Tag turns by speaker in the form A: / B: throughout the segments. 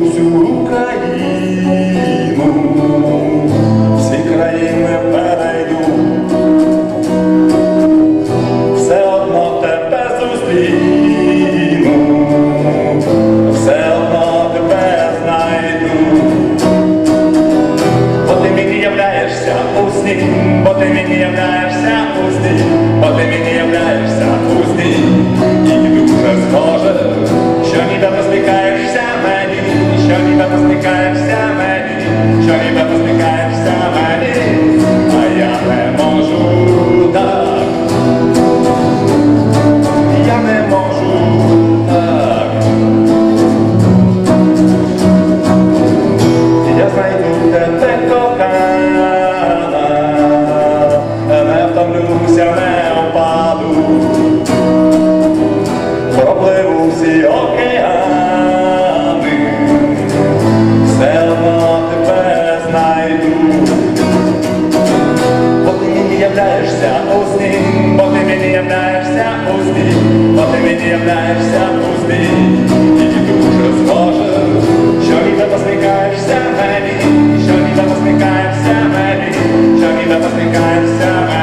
A: всю Україну, всі країни перейду, все одно тебе зустріну, все одно тебе знайду, бо ти мені являєшся у сні, бо ти мені являєшся у сні, бо ти мені являєшся. Являєшся у сні, бо ти мені являєшся у сні, бо ти мені являєшся у сні. І дуже схоже, що ніби посміхаєшся мені, що ніби посміхаєшся мені, що ніби посміхаєшся мені,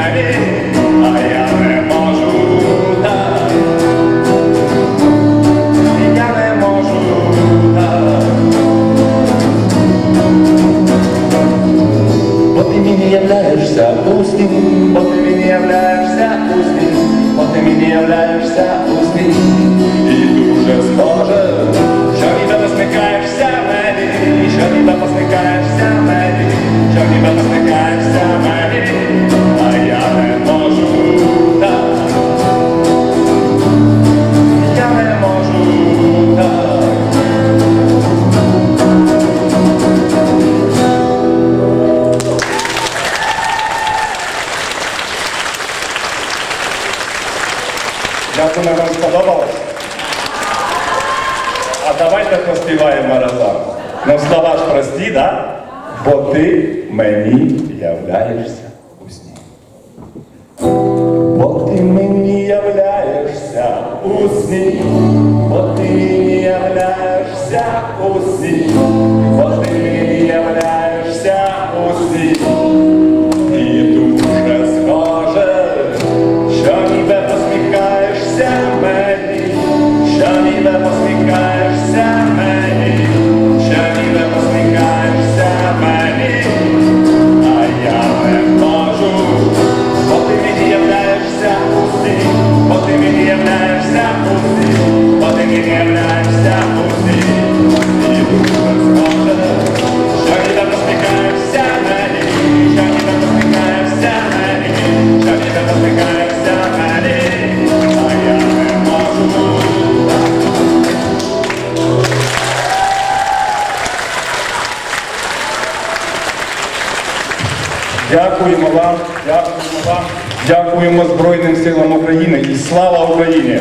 A: Бо ти являешься являєшся вот ты бо являешься мені вот ты сні, являешься ти Дякую, вам сподобалось. А давайте поспіваємо разом. Ну, слова ж прості, да? Бо ти мені являєшся у сні. Бо ти мені являєшся у сні, Дякуємо вам, дякуємо вам, дякуємо Збройним силам України і слава Україні!